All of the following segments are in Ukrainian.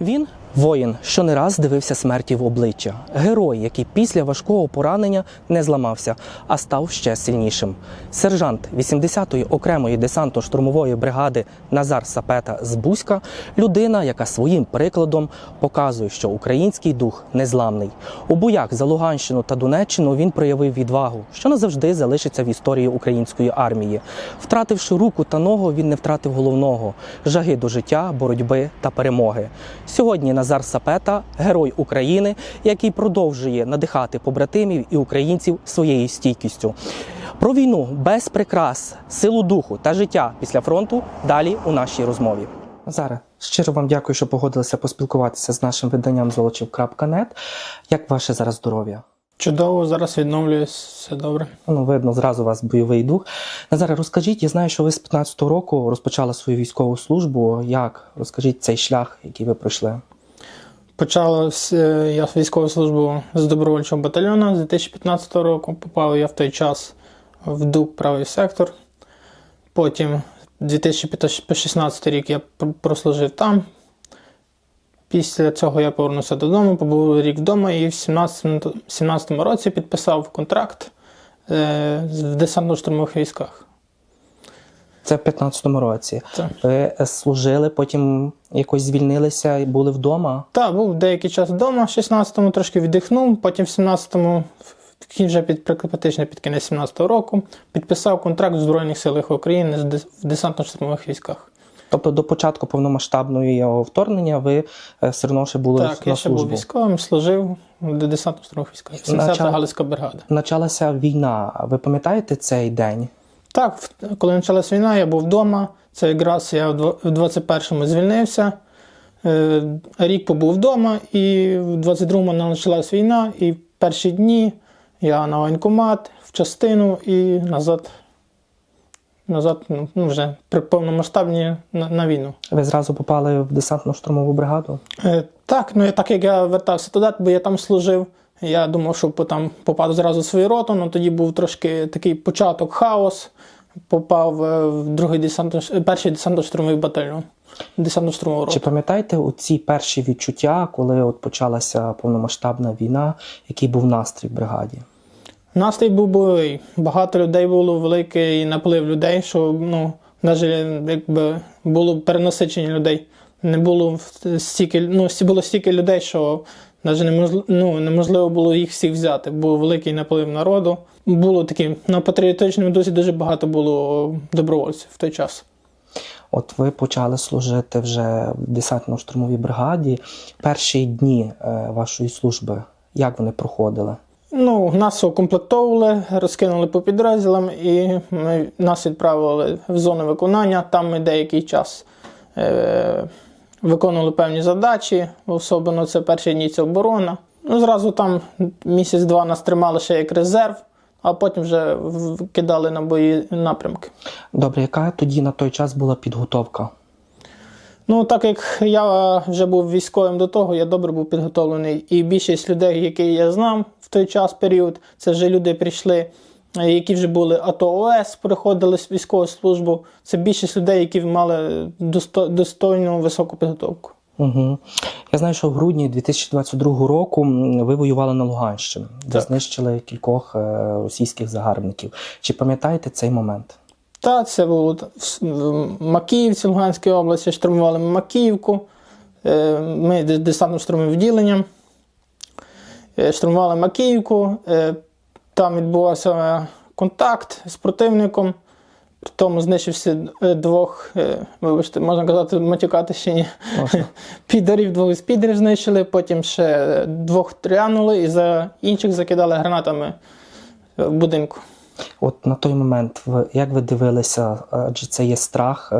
Він воїн, що не раз дивився смерті в обличчя. Герой, який після важкого поранення не зламався, а став ще сильнішим. Сержант 80-ї окремої десантно-штурмової бригади Назар Сапета з Бузька людина, яка своїм прикладом показує, що український дух незламний. У боях за Луганщину та Донеччину він проявив відвагу, що назавжди залишиться в історії української армії. Втративши руку та ногу, він не втратив головного жаги до життя, боротьби та перемоги. Сьогодні Назар Сапета герой України, який продовжує надихати побратимів і українців своєю стійкістю. Про війну без прикрас, силу духу та життя після фронту далі у нашій розмові. Назаре, щиро вам дякую, що погодилися поспілкуватися з нашим виданням золочів.нет. Як ваше зараз здоров'я? Чудово, зараз відновлююсь, все добре. Ну, видно, зразу у вас бойовий дух. Назаре, розкажіть, я знаю, що ви з 15-го року розпочали свою військову службу. Як? Розкажіть цей шлях, який ви пройшли. Почалось е, я військову службу з добровольчого батальйону з 2015 року. Попав я в той час в ДУК правий сектор. Потім 2016 рік я прослужив там. Після цього я повернувся додому, побув рік вдома і в 2017 році підписав контракт е, в десантно-штурмових військах. Це в 15-му році. Так. Ви служили, потім якось звільнилися і були вдома. Так, був деякий час вдома, в 16-му трошки віддихнув, потім в 17-му, вже під практично під кінець 17-го року, підписав контракт в Збройних силах України в десантно-штурмових військах. Тобто до початку повномасштабного вторгнення ви е, все одно ще були так, на я ще був військовим, служив в десантно-штурмових військах. 70-та Начал- Галицька бригада. Почалася війна. Ви пам'ятаєте цей день? Так, коли почалась війна, я був вдома. Це якраз я в дво- 21-му звільнився. Е, Рік побув вдома, і в 22-му почалась війна, і в перші дні я на воєнкомат, в частину і назад. Назад, ну, ну, вже при повномасштабній на, на війну. Ви зразу попали в десантно-штурмову бригаду? Е, так, ну я так як я вертався туди, бо я там служив. Я думав, що там попаду зразу в свою роту, але тоді був трошки такий початок хаос. Попав е, в другий десантно, перший десантно-штурмовий батальйон. Десантно-штурмову Чи роту. пам'ятаєте оці перші відчуття, коли от почалася повномасштабна війна, який був настрій в бригаді? Настрій був бойовий. Багато людей було, великий наплив людей, що ну, навіть якби було перенасичення людей. Не було стільки, ну, було стільки людей, що навіть неможливо, ну, неможливо було їх всіх взяти. Був великий наплив народу. Було такі на патріотичному досі дуже багато було добровольців в той час. От ви почали служити вже в десантно-штурмовій бригаді. Перші дні е, вашої служби, як вони проходили? Ну, нас укомплектовували, розкинули по підрозділам і ми, нас відправили в зону виконання. Там ми деякий час е, виконували певні задачі, особливо це перші дні це оборона. Ну, зразу там місяць-два нас тримали ще як резерв, а потім вже кидали на бої напрямки. Добре, яка тоді на той час була підготовка? Ну, так як я вже був військовим до того, я добре був підготовлений. І більшість людей, які я знав в той час період, це вже люди прийшли, які вже були АТО ОС, приходили з військову службу. Це більшість людей, які мали достойну високу підготовку. Угу. Я знаю, що в грудні 2022 року ви воювали на Луганщині, де Так. знищили кількох е, російських загарбників. Чи пам'ятаєте цей момент? Та це було в Макіївці Луганської області, штурмували Макіївку. Е, Ми де- десантно-штурмовим відділенням. Е, Штурмували Макіївку. Е, Там відбувався контакт з противником. При тому знищився е, двох, е, вибачте, можна казати, матюкати ще ні. Підарів двох з підарів знищили, потім ще двох трянули і за інших закидали гранатами в будинку. От на той момент, як ви дивилися, адже це є страх е,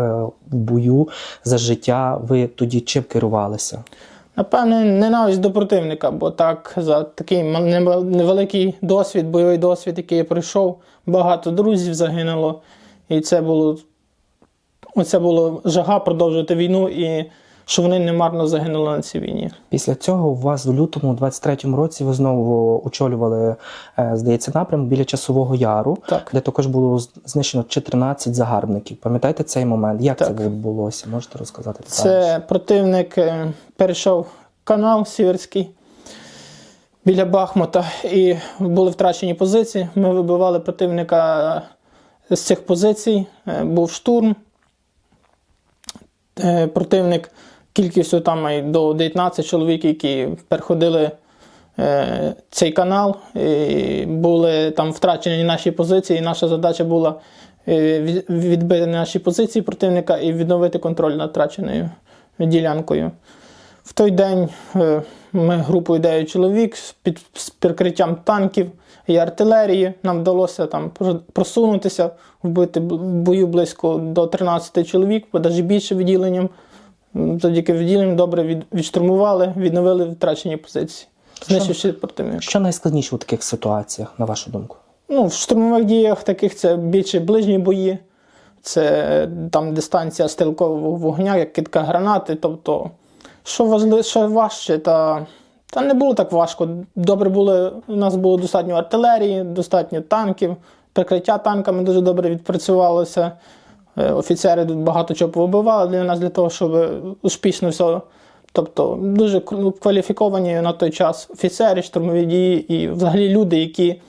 в бою за життя, ви тоді чим керувалися? Напевне, ненависть до противника, бо так за такий невеликий досвід, бойовий досвід, який я пройшов, багато друзів загинуло. І це було, це було жага продовжувати війну і що вони не марно загинули на цій війні. Після цього у вас в лютому 23-му році ви знову очолювали, е, здається, напрям біля часового яру, Так. де також було знищено 14 загарбників. Пам'ятаєте цей момент? Як це відбулося? Можете розказати? Це противник е, перейшов канал Сіверський біля Бахмута і були втрачені позиції. Ми вибивали противника з цих позицій. Е, Був штурм. Е, Противник кількістю там до 19 чоловік, які переходили е, цей канал. І були там втрачені наші позиції. І наша задача була е, відбити наші позиції противника і відновити контроль над втраченою ділянкою. В той день е, ми групою 9 чоловік під з прикриттям танків і артилерії. Нам вдалося там просунутися, вбити в бою близько до 13 чоловік, навіть більше відділенням. М, Завдяки відділенням добре від, відштурмували, відновили втрачені позиції, знищивши противника. Що найскладніше у таких ситуаціях, на вашу думку? Ну, в штурмових діях таких це більше ближні бої, це там дистанція стрілкового вогня, як кидка гранати. Тобто, що важливо, що важче, та, та не було так важко. Добре було, у нас було достатньо артилерії, достатньо танків, прикриття танками дуже добре відпрацювалося. Е, Офіцери тут багато чого повибивали для нас, для того, щоб успішно все. Тобто дуже кваліфіковані на той час офіцери, штурмові дії і взагалі люди, які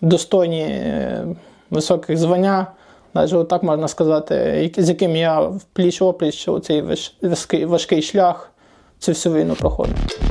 достойні е, високих звання, навіть так можна сказати, з яким я в пліч опліч цей важкий шлях цю всю війну проходив.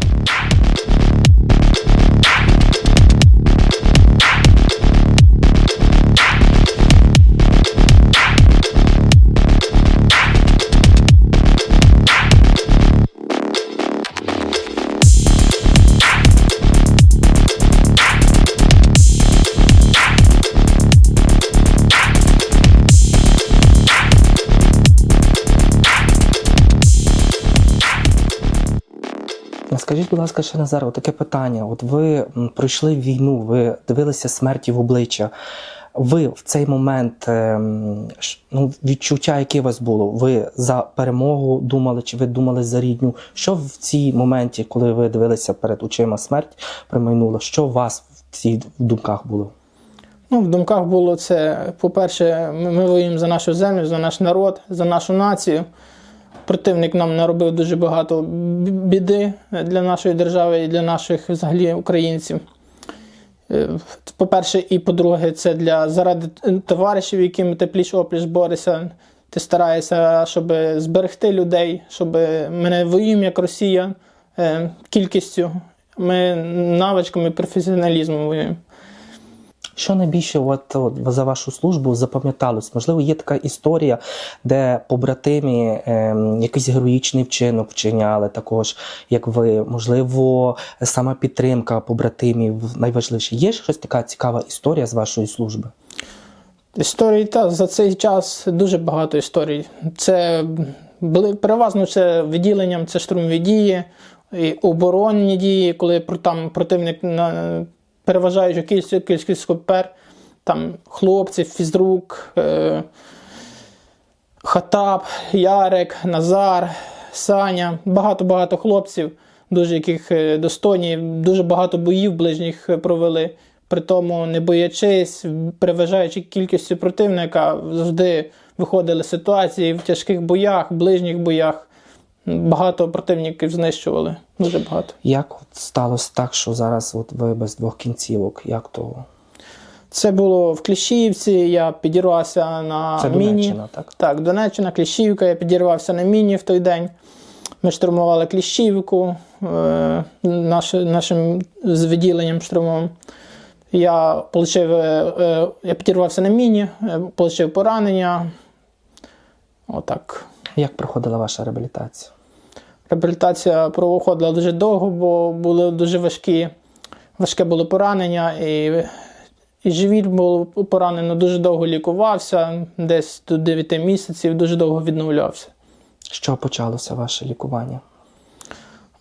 Скажіть, будь ласка, ще Назар, от таке питання. От ви пройшли війну, ви дивилися смерті в обличчя. Ви в цей момент ем, ну, відчуття, яке у вас було? Ви за перемогу думали, чи ви думали за рідню? Що в цій моменті, коли ви дивилися перед очима смерть, промайнуло? Що у вас в цих думках було? Ну, в думках було це, по-перше, ми воюємо за нашу землю, за наш народ, за нашу націю. Противник нам наробив дуже багато біди для нашої держави і для наших взагалі українців. Е, По-перше, і по-друге, це для заради товаришів, якими ти пліч опліч борешся. Ти стараєшся, щоб зберегти людей, щоб ми не воюємо як Росія е, кількістю. Ми навичками професіоналізмом воюємо. Що найбільше от, от, за вашу службу запам'яталось? Можливо, є така історія, де побратимі ем, якийсь героїчний вчинок вчиняли, також як ви. Можливо, сама підтримка побратимів найважливіше. Є щось така цікава історія з вашої служби? Історій та за цей час дуже багато історій. Це були переважно це відділенням, це штурмові дії, і оборонні дії, коли там противник на переважаючу кількість кількість копер, там хлопців, фізрук, е, Хатап, Ярик, Назар, Саня, багато-багато хлопців, дуже яких е, достойні, дуже багато боїв ближніх е, провели. При тому, не боячись, переважаючи кількістю противника, завжди виходили з ситуації в тяжких боях, ближніх боях. Багато противників знищували. Дуже багато. Як от сталося так, що зараз от ви без двох кінцівок? Як то? Це було в Кліщіївці, я підірвався на Це міні. Донеччина, так? Так, Донеччина, Кліщівка, я підірвався на міні в той день. Ми штурмували Кліщівку е, наш, нашим з відділенням штурмовим. Я, получив, е, е, я підірвався на міні, е, отримав поранення. Отак. Як проходила ваша реабілітація? Реабілітація проходила дуже довго, бо були дуже важкі, важке було поранення, і, і живіт було поранено, дуже довго лікувався, десь до 9 місяців, дуже довго відновлявся. Чого почалося ваше лікування?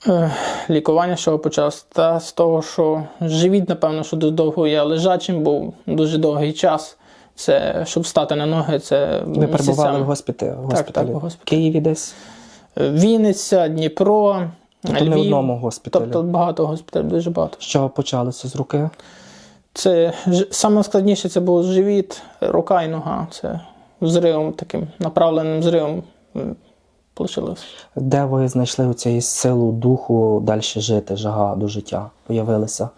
Е, Лікування чого почалося? Та з того, що живіт, напевно, що дуже довго я лежачим був дуже довгий час. Це щоб стати на ноги, це Ви перебували в госпіталі, в госпіталі. так, в госпіталі. Києві десь? е, Вінниця, Дніпро, Тобто не в одному госпіталі. Тобто багато госпіталів, дуже багато. З чого почалося з руки? Це саме складніше це був живіт, рука і нога. Це взривом таким направленим зривом вийшло. Де ви знайшли у цієї силу духу далі жити, жага до життя появилася?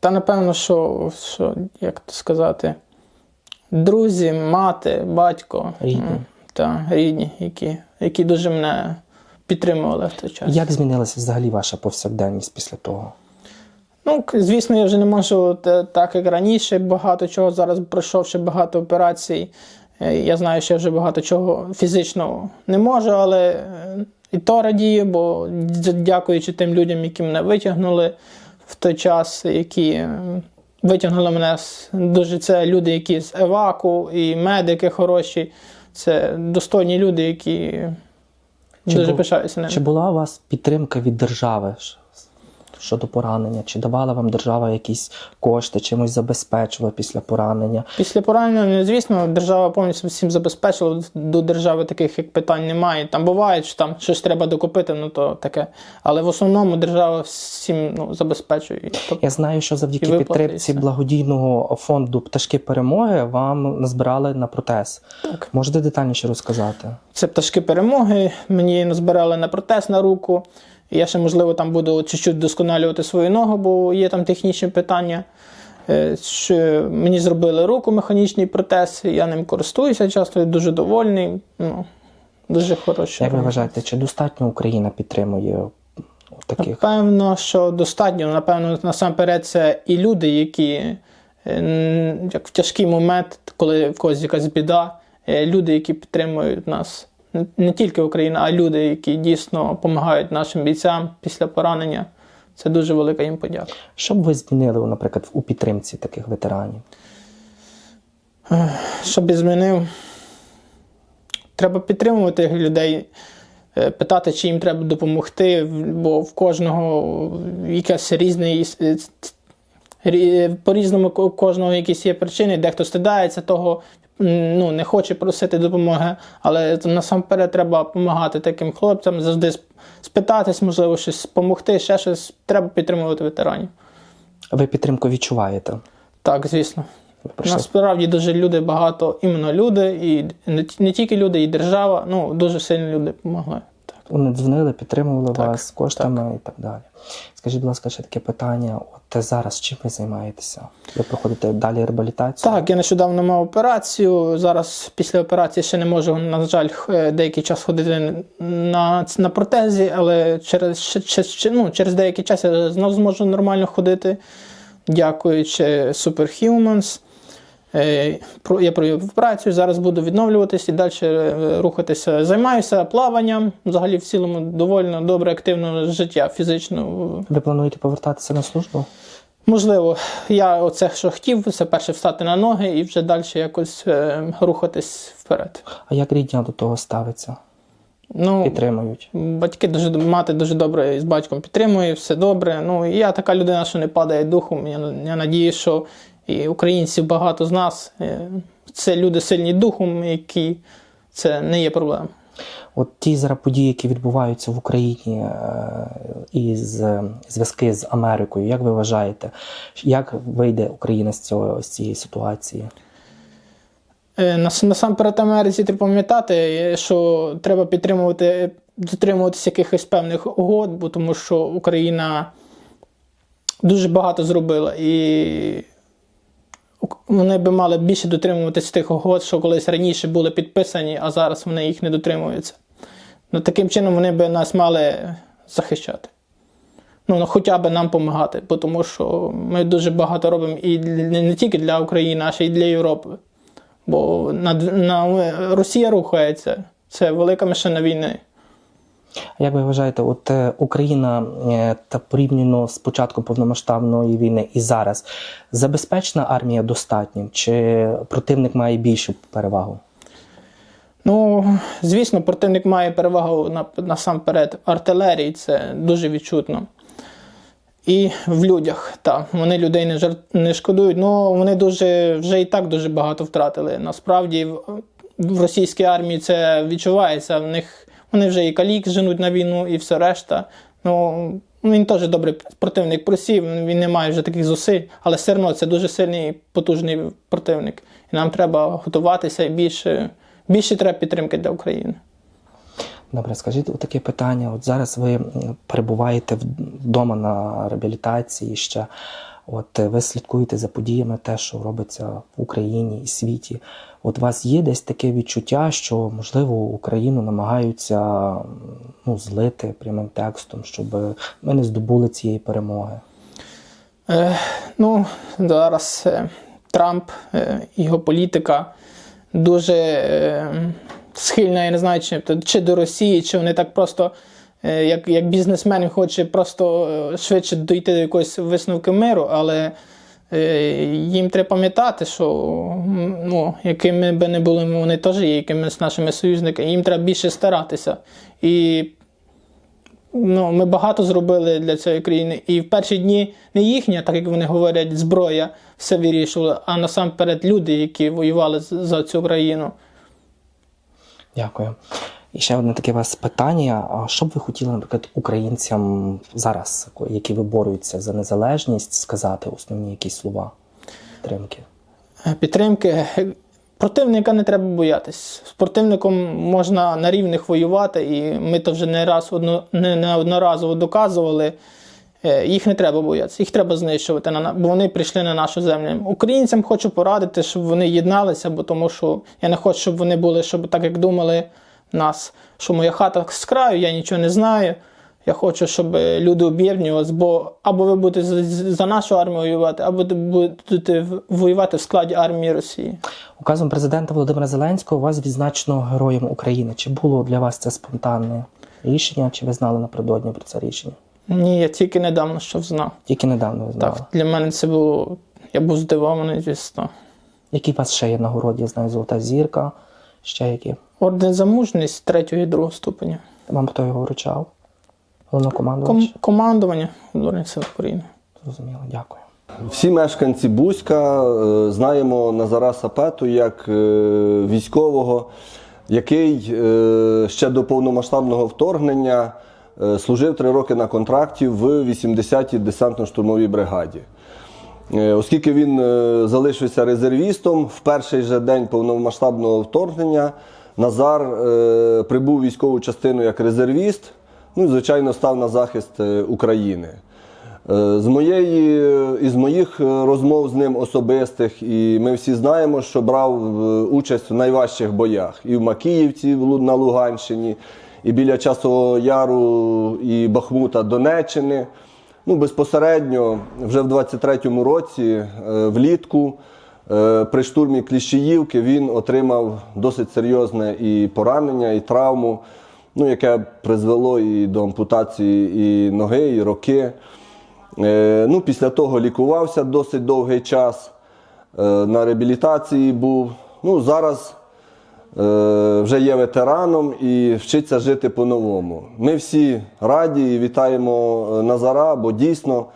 Та напевно, що, що як то сказати, друзі, мати, батько, Рідні. та, рідні, які, які дуже мене підтримували в той час. Як змінилася взагалі ваша повсякденність після того? Ну, звісно, я вже не можу так, як раніше, багато чого зараз пройшовши багато операцій. Е, Я знаю, що я вже багато чого фізично не можу, але е, і то радію, бо дякуючи тим людям, які мене витягнули в той час, які е, витягнули мене з дуже це люди, які з еваку, і медики хороші. Це достойні люди, які Чи дуже бу- пишаються ними. Чи була у вас підтримка від держави щодо поранення? Чи давала вам держава якісь кошти, чимось забезпечувала після поранення? Після поранення, звісно, держава повністю всім забезпечила. До держави таких як питань немає. Там буває, що там щось треба докупити, ну то таке. Але в основному держава всім ну, забезпечує. Тобто, Я знаю, що завдяки підтримці благодійного фонду Пташки перемоги вам назбирали на протез. Так. Можете детальніше розказати? Це пташки перемоги. Мені назбирали на протез на руку. Я ще, можливо, там буду чуть-чуть досконалювати свою ногу, бо є там технічні питання. Е, що Мені зробили руку механічний протез, я ним користуюся часто, я дуже довольний. Ну, дуже хороший. Як ви вважаєте, чи достатньо Україна підтримує таких? Напевно, що достатньо. Напевно, насамперед, це і люди, які е, як в тяжкий момент, коли в когось якась біда, е, люди, які підтримують нас. Не- Не тільки Україна, а люди, які дійсно допомагають нашим бійцям після поранення. Це дуже велика їм подяка. Що б ви змінили, наприклад, у підтримці таких ветеранів? Щоб я змінив, треба підтримувати людей, е, питати, чи їм треба допомогти, бо в кожного якась різний. е, По-різному у кожного якісь є причини, дехто стидається того, ну, не хоче просити допомоги, але насамперед треба допомагати таким хлопцям, завжди спитатись, можливо, щось допомогти, ще щось. Треба підтримувати ветеранів. Ви підтримку відчуваєте? Так, звісно. Насправді дуже люди багато, іменно люди, і не, не тільки люди, і держава. Ну дуже сильно люди допомогли. Так. Вони дзвонили, підтримували Так, вас коштами і так далі. Скажіть, будь ласка, ще таке питання. От зараз чим ви займаєтеся? Ви проходите далі реабілітацію? так, я нещодавно мав операцію. Зараз після операції ще не можу, на жаль, е, деякий час ходити на, на протезі, але через, ще- ну, через деякий час я знов зможу нормально ходити, дякуючи Superhumans. Е, Я провів операцію, зараз буду відновлюватись і далі е, рухатися. Займаюся плаванням, взагалі в цілому доволі добре, активне життя фізично. Ви плануєте повертатися на службу? Можливо, я оце, що хотів, це перше встати на ноги і вже далі якось е, рухатись вперед. А як рідня до того ставиться? Ну, Підтримують? батьки дуже мати дуже добре з батьком підтримує, все добре. Ну, я така людина, що не падає духом. Я, я надію, що і українців багато з нас. е, Це люди сильні духом, які це не є проблема. От ті зараз події, які відбуваються в Україні е, і з зв'язки з Америкою, як ви вважаєте, як вийде Україна з цього з цієї ситуації? Е, Насамперед Америці треба пам'ятати, що треба підтримувати, дотримуватися якихось певних угод, бо тому що Україна дуже багато зробила. І вони би мали більше дотримуватися тих угод, що колись раніше були підписані, а зараз вони їх не дотримуються. Ну, таким чином вони би нас мали захищати. Ну, ну, хоча б нам допомагати, тому що ми дуже багато робимо і не тільки для України, а й для Європи. Бо на, на Росія рухається. Це велика машина війни. Як ви вважаєте, от е, Україна е, та порівняно з початком повномасштабної війни і зараз забезпечена армія достатнім? Чи противник має більшу перевагу? Ну, звісно, противник має перевагу на, насамперед артилерії, це дуже відчутно. І в людях, так, вони людей не, жар... не шкодують, але вони дуже, вже і так дуже багато втратили. Насправді в російській армії це відчувається. В них вони вже і калік женуть на війну, і все решта. Ну він теж добрий противник просів, він не має вже таких зусиль, але все одно це дуже сильний потужний противник. І нам треба готуватися і більше, більше треба підтримки для України. Добре, скажіть таке питання. От зараз ви перебуваєте вдома на реабілітації ще. От е, ви слідкуєте за подіями, те, що робиться в Україні і світі. От у вас є десь таке відчуття, що можливо Україну намагаються ну, злити прямим текстом, щоб ми не здобули цієї перемоги. Е, ну, зараз е, Трамп, е, його політика дуже е, схильна, я не знаю, чи, чи до Росії, чи вони так просто, як, як бізнесмен, хоче просто е, швидше дійти до якоїсь висновки миру, але е, їм треба пам'ятати, що ну, якими би не були вони теж є якимись нашими союзниками, їм треба більше старатися. І Ну, ми багато зробили для цієї країни. І в перші дні не їхня, так як вони говорять, зброя все вирішувала, а насамперед люди, які воювали за цю країну. Дякую. І ще одне таке вас питання. А що б ви хотіли, наприклад, українцям зараз, які виборюються за незалежність, сказати основні якісь слова підтримки? Е, Підтримки. Противника не треба боятись. З противником можна на рівних воювати, і ми то вже не раз одно, не, не одноразово доказували. Е, Їх не треба боятися, їх треба знищувати, бо вони прийшли на нашу землю. Українцям хочу порадити, щоб вони єдналися, бо тому що я не хочу, щоб вони були, щоб так як думали нас, що моя хата з краю, я нічого не знаю. Я хочу, щоб е, люди об'єднувалися, бо або ви будете за, за нашу армію воювати, або будете воювати в складі армії Росії. Указом президента Володимира Зеленського вас відзначено Героєм України. Чи було для вас це спонтанне рішення, чи ви знали напередодні про це рішення? Ні, я тільки недавно що знав. Тільки недавно ви знали. Так, для мене це було. Я був здивований, звісно. Які у вас ще є нагороді? Я знаю, золота зірка, ще які? Орден за мужність третього і другого ступеня. Вам хто його вручав? Головнокомандувач? Ком- командування Збройних сил України. Зрозуміло, дякую. Всі мешканці Бузька е, знаємо Назара Сапету як е, військового, який е, ще до повномасштабного вторгнення е, служив три роки на контракті в 80-й десантно-штурмовій бригаді. Е, Оскільки він е, залишився резервістом, в перший же день повномасштабного вторгнення Назар е, прибув військову частину як резервіст, ну і, звичайно, став на захист е, України. Е, З моєї із моїх е, розмов з ним особистих, і ми всі знаємо, що брав е, участь в найважчих боях і в Макіївці на Луганщині, і біля Часового Яру і Бахмута Донеччини. Ну, безпосередньо вже в 23-му році, е, влітку, е, при штурмі Кліщіївки він отримав досить серйозне і поранення, і травму, ну, яке призвело і до ампутації і ноги, і роки. Е, Ну, після того лікувався досить довгий час, е, на реабілітації був. Ну, зараз е, вже є ветераном і вчиться жити по-новому. Ми всі раді і вітаємо е, Назара, бо дійсно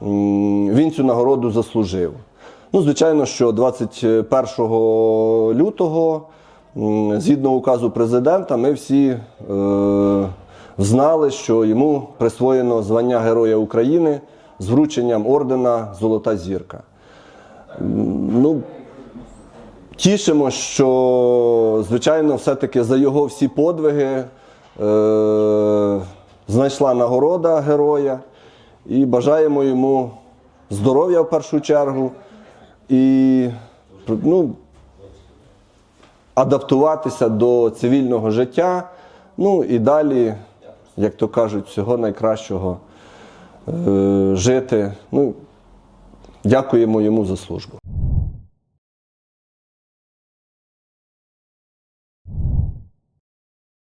він цю нагороду заслужив. Ну, звичайно, що 21 лютого, згідно указу президента, ми всі е, знали, що йому присвоєно звання Героя України з врученням ордена Золота зірка. Ну, Тішимо, що, звичайно, все-таки за його всі подвиги е- знайшла нагорода героя і бажаємо йому здоров'я в першу чергу і ну, адаптуватися до цивільного життя. Ну і далі, як то кажуть, всього найкращого е- жити. Ну, дякуємо йому за службу.